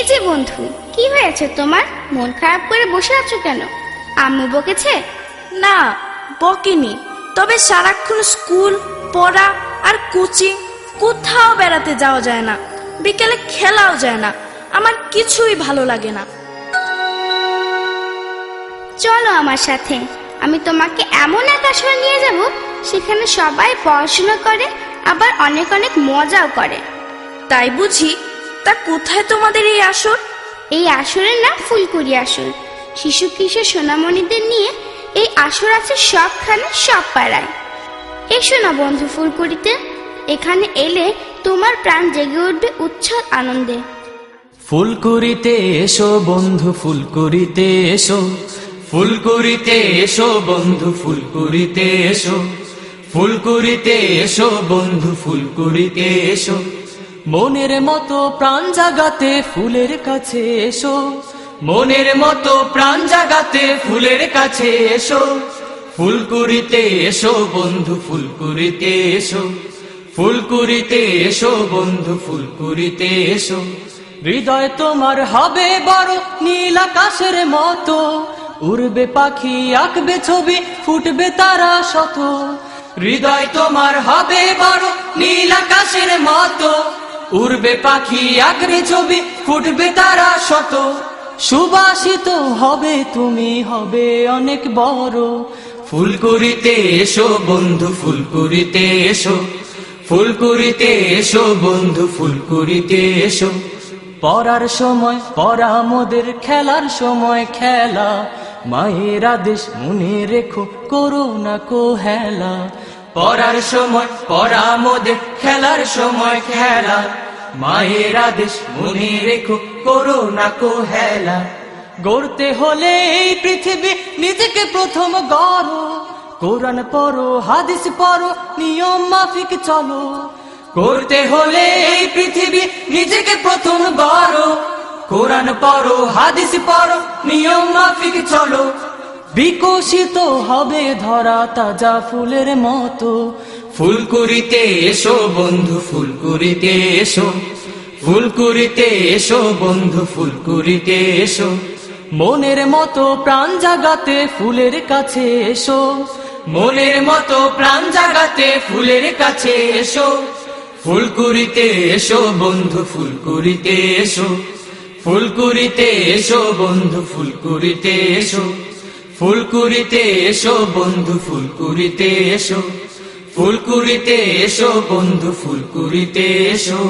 এই যে বন্ধু কি হয়েছে তোমার? মন খারাপ করে বসে আছো কেন? আম্মু বকেছে? না বকিনি। তবে সারাক্ষণ স্কুল পড়া আর কোচিং কোথাও বেড়াতে যাওয়া যায় না। বিকেলে খেলাও যায় না। আমার কিছুই ভালো লাগে না। চলো আমার সাথে। আমি তোমাকে এমন এক আসরে নিয়ে যাব সেখানে সবাই পড়াশোনা করে আবার অনেক অনেক মজাও করে। তাই বুঝি তা কোথায় তোমাদের এই আসর? এই আসরের নাম ফুলকুড়ি আসর। শিশু কিশোর সোনামণিদের নিয়ে এই আসর আছে সবখানে সব পাড়ায়। এসো না বন্ধু ফুলকুড়িতে এখানে এলে তোমার প্রাণ জেগে উঠবে উচ্ছল আনন্দে। ফুলকুরিতে এসো বন্ধু ফুলকুরিতে এসো। ফুলকুরিতে এসো বন্ধু ফুলকুরিতে এসো। ফুলকুরিতে এসো বন্ধু ফুলকুরিতে এসো। মনের মতো প্রাণ জাগাতে ফুলের কাছে এসো। মনের মতো প্রাণ জাগাতে ফুলের কাছে এসো। ফুলকুরিতে এসো বন্ধু ফুলকুরিতে এসো। ফুলকুরিতে এসো বন্ধু ফুলকুরিতে এসো। হৃদয় তোমার হবে বড় নীল আকাশের মতো। উড়বে পাখি, আঁকবে ছবি, ফুটবে তারা শত। হৃদয় তোমার হবে বড় নীল আকাশের মতো। উড়বে পাখি আঁকবে ছবি, ফুটবে তারা শত। সুবাসিত হবে তুমি, হবে অনেক বড়। ফুলকুরিতে এসো বন্ধু ফুলকুরিতে এসো। ফুলকুরিতে এসো বন্ধু ফুলকুরিতে এসো। পড়ার সময়, পড়া মোদের খেলার সময়, খেলা। মায়ের আদেশ মনে রেখো, করো না কো হেলা পড়ার সময়, পড়া মোদের খেলার সময়, খেলা। মায়ের আদেশ, মনে রেখো, করো না কো হেলা গড়তে হলে এই পৃথিবী নিজেকে প্রথম গড়। কোরআন পড়ো, হাদিস পড়ো, নিয়ম মাফিক চলো। করতে হলে এই পৃথিবী নিজেকে প্রথম গড়। কোরআন পড়ো, হাদিস পড়ো, নিয়ম মাফিক চলো। বিকশিত হবে ধরা তাজা ফুলের মতো। ফুলকুরিতে এসো বন্ধু ফুলকুরিতে এসো। ফুলকুরিতে এসো বন্ধু ফুলকুরিতে এসো। মনের মতো প্রাণ জাগাতে ফুলের কাছে এসো। মনের মতো প্রাণ জাগাতে ফুলের কাছে এসো। ফুলকুরিতে এসো বন্ধু ফুলকুরিতে এসো। ফুলকুরিতে এসো বন্ধু ফুলকুরিতে এসো। ফুলকুরিতে এসো বন্ধু ফুলকুরিতে এসো। ফুলকুরিতে এসো বন্ধু ফুলকুরিতে এসো।